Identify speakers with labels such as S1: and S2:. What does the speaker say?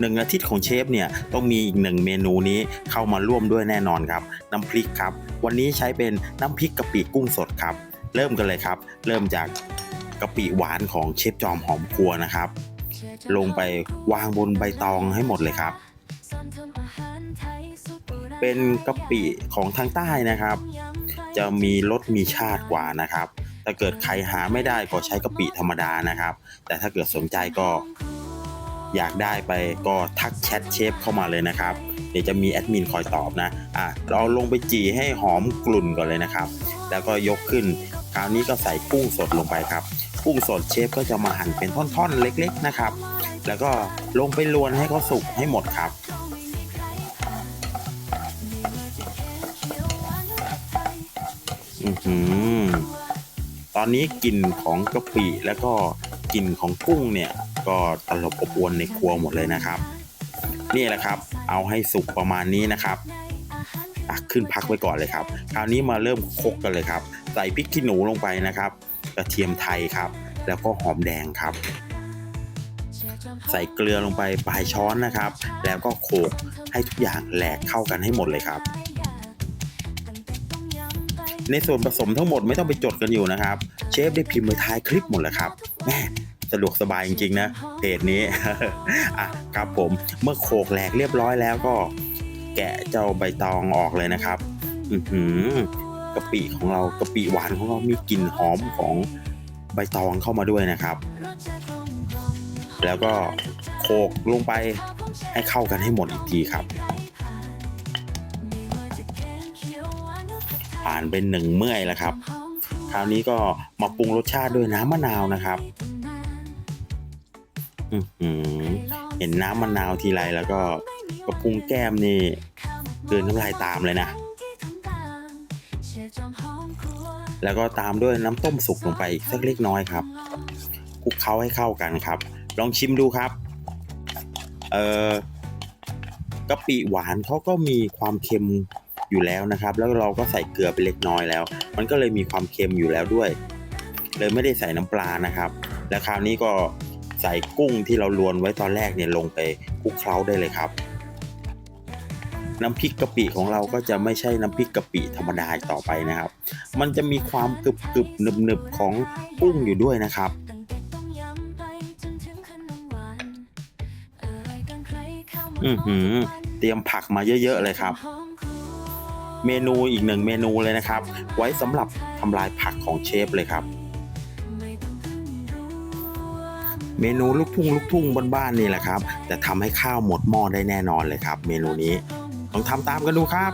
S1: หนึ่งอาทิตย์ของเชฟเนี่ยต้องมีอีกหนึ่งเมนูนี้เข้ามาร่วมด้วยแน่นอนครับ น้ำพริกครับ วันนี้ใช้เป็นน้ำพริกกะปิกุ้งสดครับ เริ่มกันเลยครับ เริ่มจากกะปิหวานของเชฟจอมหอมครัวนะครับ ลงไปวางบนใบตองให้หมดเลยครับ เป็นกะปิของทางใต้นะครับ จะมีรสมีชาติกว่านะครับถ้าเกิดใครหาไม่ได้ก็ใช้กะปิธรรมดานะครับ แต่ถ้าเกิดสนใจก็ อยากได้ไปก็ทักแชทเชฟเข้ามาเลยนะครับ เดี๋ยวจะมีแอดมินคอยตอบนะอะเราลงไปจี่ให้หอมกลุ่นก่อนเลยนะครับ แล้วก็ยกขึ้น คราวนี้ก็ใส่กุ้งสดลงไปครับกุ้งสดเชฟก็จะมาหั่นเป็นท่อนๆเล็ก ๆนะครับ แล้วก็ลงไปลวนให้เขาสุกให้หมดครับอือหือตอนนี้กลิ่นของกะปิแล้วก็กลิ่นของกุ้งเนี่ย ก็ตลบอบอวนในครัวหมดเลยนะครับ นี่แหละครับ เอาให้สุกประมาณนี้นะครับขึ้นพักไว้ก่อนเลยครับ คราวนี้มาเริ่มคุกกันเลยครับ ใส่พริกขี้หนูลงไปนะครับ กระเทียมไทยครับ แล้วก็หอมแดงครับ ใส่เกลือลงไปปลายช้อนนะครับ แล้วก็โขกให้ทุกอย่างแหลกเข้ากันให้หมดเลยครับ ในส่วนผสมทั้งหมดไม่ต้องไปจดกันอยู่นะครับ เชฟได้พิมพ์ไว้ท้ายคลิปหมดแล้วครับแม่ สะดวกสบายจริงๆนะเพจนี้อะครับผมเมื่อโขกแหลกเรียบร้อยแล้วก็ แกะเจ้าใบตองออกเลยนะครับ อือหือกะปิของเรากะปิหวานของเรามีกลิ่นหอมของใบตองเข้ามาด้วยนะครับ แล้วก็โขกลงไปให้เข้ากันให้หมดอีกทีครับผ่านเป็นหนึ่งเมื่อยแล้วครับ คราวนี้ก็มาปรุงรสชาติด้วยน้ำมะนาวนะครับ เห็นน้ำมะนาวทีไรแล้วก็กระพุ้งแก้มนี่เกินน้ำลายตามเลยนะ แล้วก็ตามด้วยน้ำต้มสุกลงไปอีกสักเล็กน้อยครับคลุกเคล้าให้เข้ากันครับ ลองชิมดูครับ เอ่อกะปิหวานเขาก็มีความเค็มอยู่แล้วนะครับ แล้วเราก็ใส่เกลือไปเล็กน้อยแล้ว มันก็เลยมีความเค็มอยู่แล้วด้วย เลยไม่ได้ใส่น้ำปลานะครับ และคราวนี้ก็ ใส่กุ้งที่เราลวนไว้ตอนแรกเนี่ยลงไปคลุกเคล้าได้เลยครับ น้ำพริกกะปิของเราก็จะไม่ใช่น้ำพริกกะปิธรรมดาต่อไปนะครับ มันจะมีความกรึบกรึบๆหนึบหนึบของกุ้งอยู่ด้วยนะครับอือหือ เตรียมผักมาเยอะๆเลยครับ เมนูอีกหนึ่งเมนูเลยนะครับ ไว้สำหรับทำลายผักของเชฟเลยครับ เมนูลูกทุ่งลูกทุ่งบ้านๆนี่แหละครับ แต่ทำให้ข้าวหมดหม้อได้แน่นอนเลยครับ เมนูนี้ลองทำตามกันดูครับ